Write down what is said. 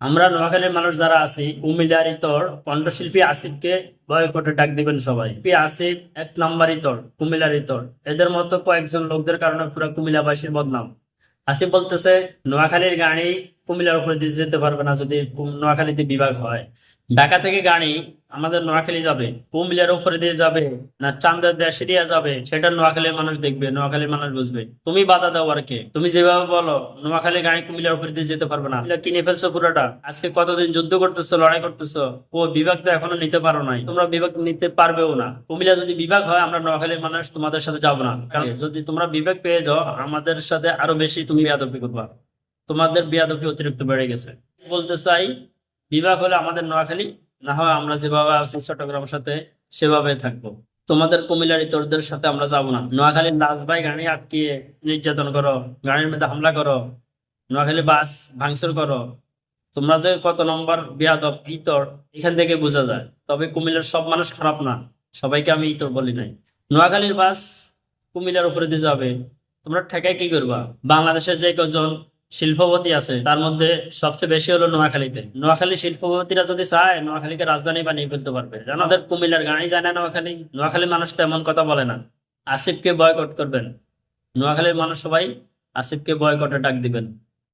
আমরা নোয়াখালীর মানুষ যারা আছি কুমিল্লার ইতর কণ্ঠশিল্পী আসিফকে বয়কটে ডাক দিবেন সবাই। পি আসিফ, এক নাম্বার ইতর কুমিল্লার ইতর এদের মতো কয়েকজন লোকদের কারণে পুরো কুমিল্লাবাসীর বদনাম। আসিফ বলতেছে, নোয়াখালীর গাড়ি কুমিল্লার উপরে দিয়ে যেতে পারবে না যদি নোয়াখালীতে বিভাগ হয়। ঢাকা থেকে গাড়ি আমাদের নোয়াখালী যাবে কুমিল্লার উপরে দিয়ে যাবে না চান্দের দেশে দিয়ে যাবে সেটা নোয়াখালীর মানুষ দেখবে নোয়াখালীর মানুষ বুঝবে। তুমি বাধা দাও আর কে তুমি যেভাবে বলো নোয়াখালী গাড়ি কুমিল্লার উপরে দিয়ে যেতে পারবে না। কিনে ফেলছো পুরোটা। আজকে কতদিন যুদ্ধ করতেছো লড়াই করতেছো? ও বিভাগ তো এখনও নিতে পারো নাই। তোমরা বিভাগ নিতে পারবেও না। কুমিল্লা যদি বিভাগ হয় আমরা নোয়াখালীর মানুষ তোমাদের সাথে যাব না। কারণ যদি তোমরা বিভাগ পেয়ে যাও আমাদের সাথে আরও বেশি তুমি বিয়াদপি করবা। তোমাদের বিয়াদপি অতিরিক্ত বেড়ে গেছে। বলতে চাই বিভাগ হলে আমাদের নোয়াখালী, না হয় আমরা যেভাবে আছি চট্টগ্রামের সাথে সেভাবে থাকব। তোমাদের কুমিল্লার ইতরদের সাথে আমরা যাব না। নোয়াখালীর লাশ ভাই গাড়ি আটকিয়ে নির্যাতন করো, গাড়ির মধ্যে হামলা করো, নোয়াখালী বাস ভাঙচুর করো। তোমরা যে কত নম্বর বিয়াদব ইতর, এখান থেকে বোঝা যায়। তবে কুমিল্লার সব মানুষ খারাপ না। সবাইকে আমি ইতর বলি নাই। নোয়াখালীর বাস কুমিল্লার উপরে দিয়ে যাবে। তোমরা ঠেকায় কি করবা? বাংলাদেশের যে কজন শিল্পপতি আছে, তার মধ্যে সবচেয়ে বেশি হলো নোয়াখালীতে। নোয়াখালী শিল্পপতিরা যদি চায়, নোয়াখালীকে রাজধানী বানিয়ে ফেলতে পারবে। আমাদের কুমিল্লার গানই জানে নোয়াখালী? নোয়াখালী মানুষ তো এমন কথা বলে না। আসিফকে বয়কট করবেন। নোয়াখালীর মানুষ সবাই আসিফকে বয়কটে ডাক দিবেন।